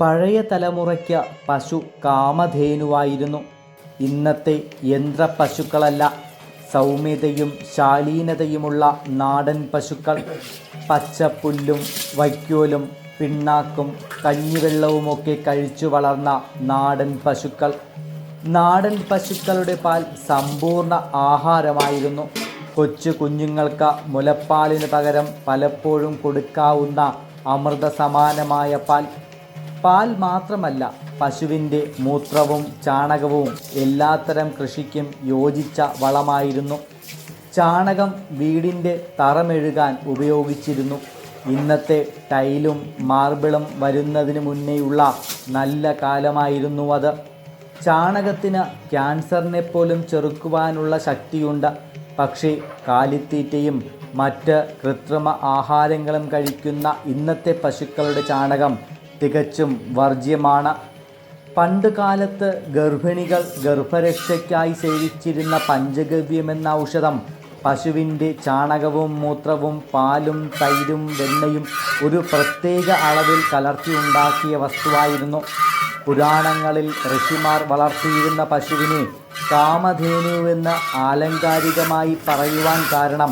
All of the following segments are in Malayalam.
പഴയ തലമുറയ്ക്ക് പശു കാമധേനുവായിരുന്നു. ഇന്നത്തെ യന്ത്ര പശുക്കളല്ല സൗമ്യതയും ശാലീനതയുമുള്ള നാടൻ പശുക്കൾ. പച്ചപ്പുല്ലും വൈക്കോലും പിണ്ണാക്കും കഞ്ഞിവെള്ളവുമൊക്കെ കഴിച്ചു വളർന്ന നാടൻ പശുക്കൾ. നാടൻ പശുക്കളുടെ പാൽ സമ്പൂർണ ആഹാരമായിരുന്നു. കൊച്ചു കുഞ്ഞുങ്ങൾക്ക് മുലപ്പാലിന് പകരം പലപ്പോഴും കൊടുക്കാവുന്ന അമൃത സമാനമായ പാൽ പാൽ മാത്രമല്ല പശുവിന്റെ മൂത്രവും ചാണകവും എല്ലാത്തരം കൃഷിക്കും യോജിച്ച വളമായിരുന്നു. ചാണകം വീടിന്റെ തറമെഴുകാൻ ഉപയോഗിച്ചിരുന്നു. ഇന്നത്തെ ടൈലും മാർബിളും വരുന്നതിന് മുന്നേയുള്ള നല്ല കാലമായിരുന്നു അത്. ചാണകത്തിന് ക്യാൻസറിനെ പോലും ചെറുക്കുവാനുള്ള ശക്തിയുണ്ട്. പക്ഷേ കാലിത്തീറ്റയും മറ്റ് കൃത്രിമ ആഹാരങ്ങളും കഴിക്കുന്ന ഇന്നത്തെ പശുക്കളുടെ ചാണകം തികച്ചും വർജ്യമാണ്. പണ്ട് കാലത്ത് ഗർഭിണികൾ ഗർഭരക്ഷയ്ക്കായി സേവിച്ചിരുന്ന പഞ്ചഗവ്യമെന്ന ഔഷധം പശുവിന്റെ ചാണകവും മൂത്രവും പാലും തൈരും വെണ്ണയും ഒരു പ്രത്യേക അളവിൽ കലർത്തി ഉണ്ടാക്കിയ വസ്തുവായിരുന്നു. പുരാണങ്ങളിൽ ഋഷിമാർ വളർത്തിയിരുന്ന പശുവിനെ കാമധേനുവെന്ന് ആലങ്കാരികമായി പറയുവാൻ കാരണം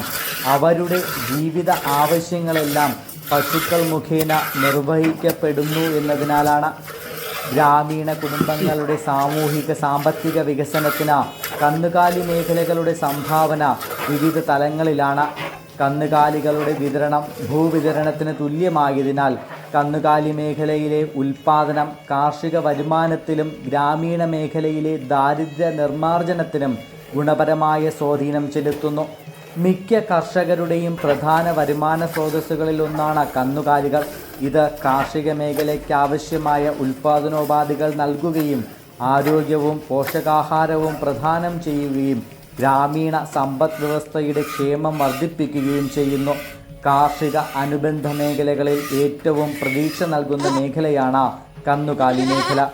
അവരുടെ ജീവിത ആവശ്യങ്ങളെല്ലാം പശുക്കൾ മുഖേന നിർവഹിക്കപ്പെടുന്നു എന്നതിനാലാണ് ഗ്രാമീണ കുടുംബങ്ങളുടെ സാമൂഹിക സാമ്പത്തിക വികസനത്തിന് കന്നുകാലി മേഖലകളുടെ സംഭാവന വിവിധ തലങ്ങളിലാണ്. കന്നുകാലികളുടെ വിതരണം ഭൂവിതരണത്തിന് തുല്യമായതിനാൽ കന്നുകാലി മേഖലയിലെ ഉൽപാദനം കാർഷിക വരുമാനത്തിലും ഗ്രാമീണ മേഖലയിലെ ദാരിദ്ര്യ നിർമ്മാർജനത്തിനും ഗുണപരമായ സ്വാധീനം ചെലുത്തുന്നു. മിക്ക കർഷകരുടെയും പ്രധാന വരുമാന സ്രോതസ്സുകളിൽ ഒന്നാണ് കന്നുകാലികൾ. ഇത് കാർഷിക മേഖലയ്ക്ക് ആവശ്യമായ ഉൽപാദനോപാധികൾ നൽകുകയും ആരോഗ്യവും പോഷകാഹാരവും പ്രദാനം ചെയ്യുകയും ഗ്രാമീണ സമ്പദ് വ്യവസ്ഥയുടെ ക്ഷേമം വർദ്ധിപ്പിക്കുകയും ചെയ്യുന്നു. കാർഷിക അനുബന്ധ മേഖലകളിൽ ഏറ്റവും പ്രതീക്ഷ നൽകുന്ന മേഖലയാണ് കന്നുകാലി മേഖല.